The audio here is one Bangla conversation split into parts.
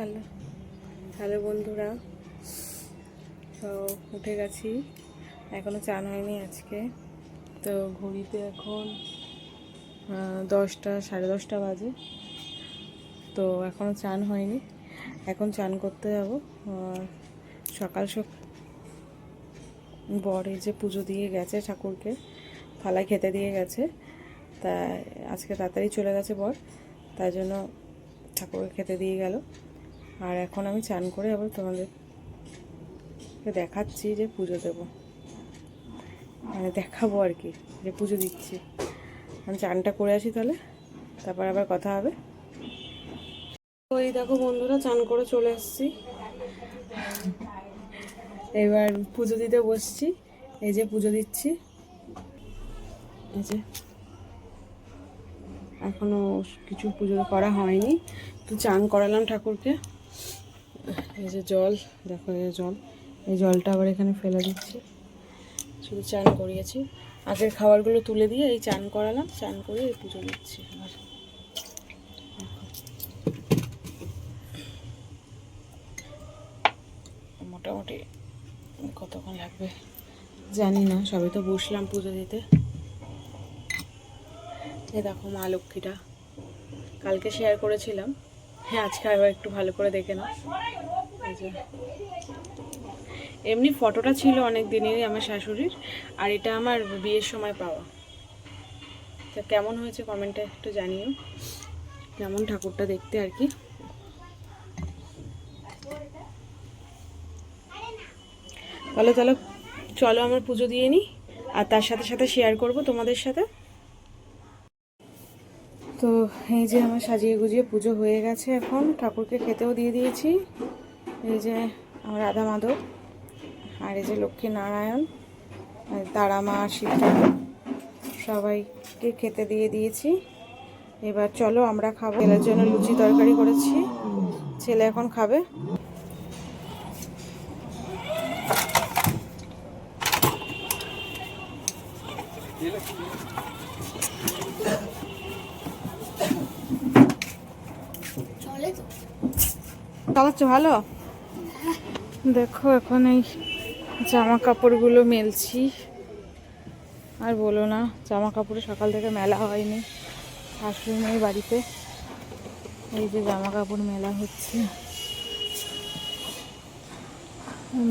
হ্যালো। হ্যালো বন্ধুরা। তো উঠে গেছি। এখনও চান হয়নি আজকে। তো ঘড়িতে এখন দশটা, সাড়ে দশটা বাজে। তো এখনও চান হয়নি। এখন চান করতে যাব। সকাল সকাল বর যে পুজো দিয়ে গেছে ঠাকুরকে, থালায় খেতে দিয়ে গেছে। তা আজকে তাড়াতাড়ি চলে গেছে বর। তাই জন্য ঠাকুরকে খেতে দিয়ে গেল। আর এখন আমি চান করে আবার তোমাদেরকে দেখাচ্ছি যে পুজো দেব। মানে দেখাবো আর কি, যে পুজো দিচ্ছি। আমি চানটা করে আসি তাহলে, তারপর আবার কথা হবে। এই দেখো বন্ধুরা, চান করে চলে এসেছি। এবার পুজো দিতে বসছি, এই যে পুজো দিচ্ছি। এই যে, এখনও কিছু পুজো করা হয়নি। তো চান করালাম ঠাকুরকে। এই যে জল, দেখো এই জল। এই জলটা আবার এখানে ফেলে দিচ্ছি। শুধু চান করিয়েছি। আগের খাবারগুলো তুলে দিয়ে এই চান করালাম। চান করে এই পুজো দিচ্ছি আবার মোটামুটি কতক্ষণ লাগবে? জানি না, সবে তো বসলাম পুজো দিতে। এ দেখো মা লক্ষ্মীটা। কালকে শেয়ার করেছিলাম। হ্যাঁ আজকে আবার একটু ভালো করে দেখে নাও। এমনি ফটোটা ছিল অনেক দিনেরই আমার শাশুড়ির, আর এটা আমার বিয়ের সময় পাওয়া। তা কেমন হয়েছে কমেন্টে একটু জানিও। কেমন ঠাকুরটা দেখতে আর কি। তাহলে তাহলে চলো, আমার পুজো দিয়ে নিই, আর তার সাথে সাথে শেয়ার করব তোমাদের সাথে। তো এই যে আমার সাজিয়ে গুজিয়ে পুজো হয়ে গেছে এখন। ঠাকুরকে খেতেও দিয়ে দিয়েছি। এই যে আমার রাধা মাধব আর এই যে লক্ষ্মী নারায়ণ তারা মা শিব সবাইকে খেতে দিয়ে দিয়েছি। এবার চলো আমরা খাব। ছেলের জন্য লুচি তরকারি করেছি। ছেলে এখন খাবে। চালাচ্ছ ভালো? দেখো, এখন এই জামা কাপড়গুলো মেলছি। আর বলো না জামা কাপড়ে সকাল থেকে মেলা হয়নি। শাশুড়ি মেয়ে বাড়িতে। এই যে জামা কাপড় মেলা হচ্ছে।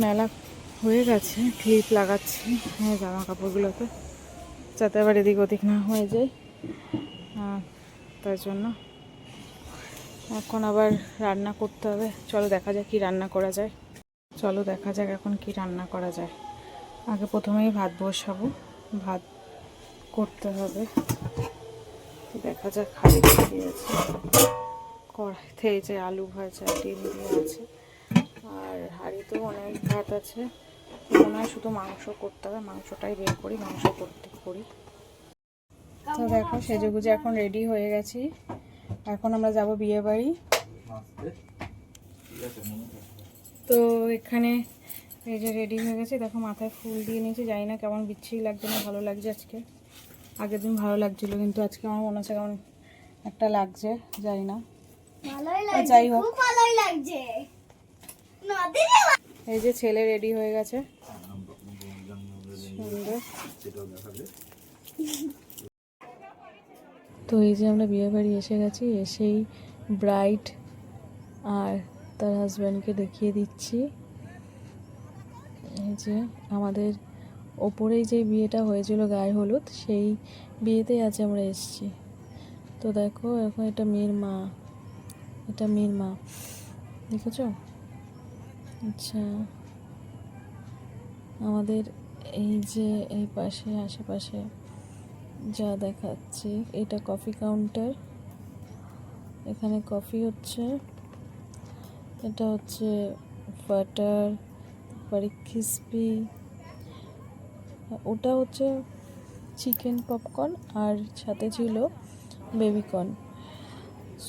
মেলা হয়ে গেছে ক্লিপ লাগাচ্ছি হ্যাঁ জামা কাপড়গুলোতে যাতে আবার এদিক ওদিক না হয়ে যায়। তার জন্য এখন আবার রান্না করতে হবে। চলো দেখা যাক কি রান্না করা যায়। চলো দেখা যাক এখন কি রান্না করা যায়। আগে প্রথমেই ভাত বসাবো। ভাত করতে হবে। দেখা যাক দিয়ে আছে কড়াইতে এই যে আলু ভাজা, ডিম দিয়ে আছে আর হাঁড়িতেও অনেক ভাত আছে। মনে শুধু মাংস করতে হবে। মাংসটাই বের করি, মাংস করতে করি। তো দেখো সেজে গুজে এখন রেডি হয়ে গেছি। এখন আমরা যাব বিয়ে বাড়ি। তো এখানে এই যে রেডি হয়ে গেছে দেখো মাথায় ফুল দিয়ে নিয়েছি জানি না কেমন বিচ্ছিরি লাগছে না ভালো লাগছে আজকে। আগের দিন ভালো লাগছিল কিন্তু আজকে আমার মনে হচ্ছে কেমন একটা লাগছে জানি না। যাই হোক। এই যে ছেলে রেডি হয়ে গেছে। সুন্দর। তো এই যে আমরা বিয়ে বাড়ি এসে গেছি, এসেই ব্রাইড আর তার হাজব্যান্ডকে দেখিয়ে দিচ্ছি। এই যে আমাদের ওপরেই যে বিয়েটা হয়েছিল গায়ে হলুদ, সেই বিয়েতেই আছে আমরা এসেছি। তো দেখো, এখন এটা মেয়ের মা, এটা মেয়ের মা। দেখেছ? আচ্ছা। আমাদের এই যে এই পাশে, আশেপাশে যা দেখাচ্ছি, এটা কফি কাউন্টার এখানে কফি হচ্ছে। এটা হচ্ছে বাটার তারপরে ক্রিসপি ওটা হচ্ছে চিকেন পপকর্ন আর সাথে ছিল baby corn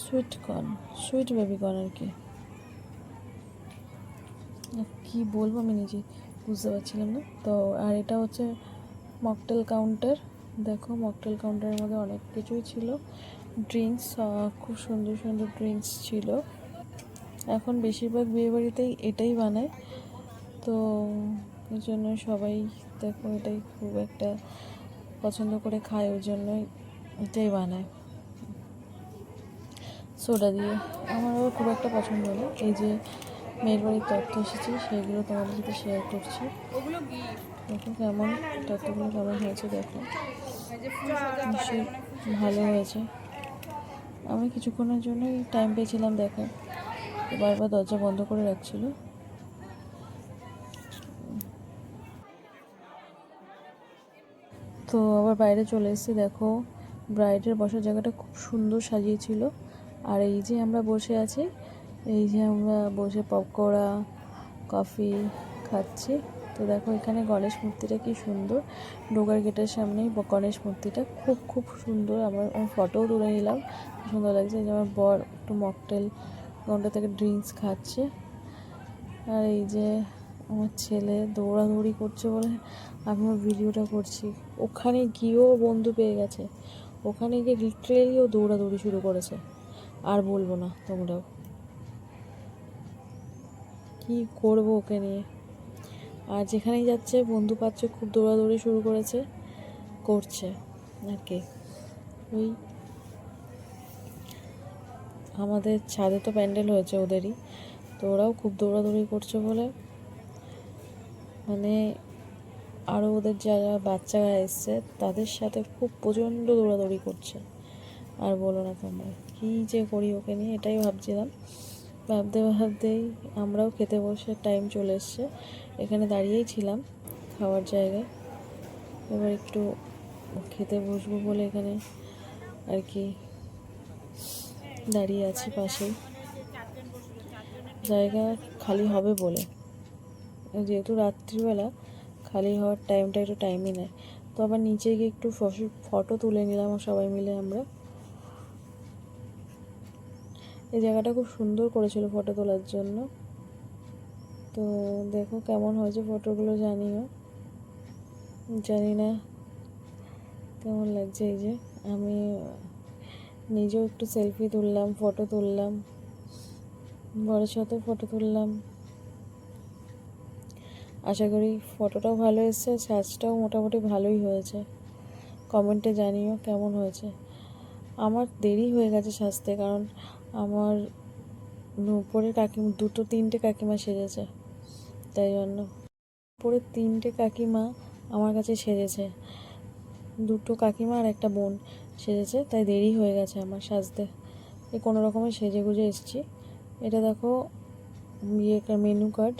sweet corn sweet baby corn আর কি। কি বলব আমি নিজে, বুঝতে পারছিলাম না। তো, আর এটা হচ্ছে মকটেল কাউন্টার দেখো, মকটেল কাউন্টারের মধ্যে অনেক কিছুই ছিল। ড্রিঙ্কস খুব সুন্দর সুন্দর ড্রিঙ্কস ছিল। এখন বেশিরভাগ বিয়েবাড়িতেই এটাই বানায়। তো এই জন্য সবাই দেখো, এটাই খুব একটা পছন্দ করে খায়, ওই জন্যই এটাই বানায়। সোডা দিয়ে। আমার আবার খুব একটা পছন্দ না। এই যে মেয়ের বাড়ির তথ্য এসেছে, সেগুলো তোমাদের সাথে শেয়ার করছি। দেখো কেমন তথ্যগুলো কেমন হয়েছে, দেখো। ভালো হয়েছে। আমি কিছুক্ষণের জন্যই টাইম পেয়েছিলাম, দেখো। বারবার দরজা বন্ধ করে রাখছিল। তো আবার বাইরে চলে এসেছি, দেখো। ব্রাইডের বসার জায়গাটা খুব সুন্দর সাজিয়েছিল। আর এই যে আমরা বসে আছি, এই যে আমরা বসে পকোড়া কফি খাচ্ছি। তো দেখো, এখানে গণেশ মূর্তিটা কি সুন্দর। ডোগার গেটের সামনেই গণেশ মূর্তিটা খুব খুব সুন্দর। আমার ফটোও তুলে নিলাম। সুন্দর লাগছে যে আমার বর একটু মকটেল কোনটা থেকে ড্রিঙ্কস খাচ্ছে। আর এই যে আমার ছেলে দৌড়াদৌড়ি করছে বলে আমি ওর ভিডিওটা করছি। ওখানে গিয়েও বন্ধু পেয়ে গেছে। ওখানে গিয়ে লিটারেলি ও দৌড়াদৌড়ি শুরু করেছে। আর বলব না তোমরাও। কি করব ওকে নিয়ে? আর যেখানেই যাচ্ছে, বন্ধু পাচ্ছে, খুব দৌড়াদৌড়ি শুরু করেছে, করছে, আর কি। ওই আমাদের ছাদে তো প্যান্ডেল হয়েছে ওদেরই, তো ওরাও খুব দৌড়াদৌড়ি করছে বলে। মানে আরও ওদের যারা বাচ্চারা এসছে, তাদের সাথে খুব প্রচণ্ড দৌড়াদৌড়ি করছে। আর বলো না তোমরা, কী যে করি ওকে নিয়ে, এটাই ভাবছিলাম। ভাবতে ভাবতেই আমরাও খেতে বসে টাইম চলে এসছে। এখানে দাঁড়িয়েই ছিলাম খাওয়ার জায়গায়। এবার একটু খেতে বসবো বলে এখানে আর কি দাঁড়িয়ে আছি পাশেই। জায়গা খালি হবে বলে। যেহেতু রাত্রিবেলা খালি হওয়ার টাইমটা একটু টাইমই নেয়। তো আবার নিচে গিয়ে একটু ফটো তুলে নিলাম সবাই মিলে আমরা। এই জায়গাটা খুব সুন্দর করেছিল ফটো তোলার জন্য। তো দেখো কেমন হয়েছে ফটোগুলো জানিও। জানি না কেমন লাগছে এই যে। আমি নিজেও একটু সেলফি তুললাম ফটো তুললাম বড়ের সাথে ফটো তুললাম। আশা করি ফটোটাও ভালো এসেছে সাজটাও মোটামুটি ভালোই হয়েছে। কমেন্টে জানিও কেমন হয়েছে। আমার দেরি হয়ে গেছে সাজতে, কারণ আমার উপরের কাকিমা, দুটো তিনটে কাকিমা সেজেছে, তাই জন্য। উপরের তিনটে কাকিমা আমার কাছে সেজেছে, দুটো কাকিমা আর একটা বোন সেজেছে, তাই দেরি হয়ে গেছে আমার সাজতে। কোনো রকমে সেজে গুজে এসেছি। এটা দেখো ইয়ে মেনু কার্ড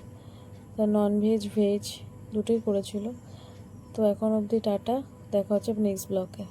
তা নন ভেজ ভেজ দুটোই করেছিল। তো এখন অবধি টাটা, দেখা হচ্ছে নেক্সট ব্লকে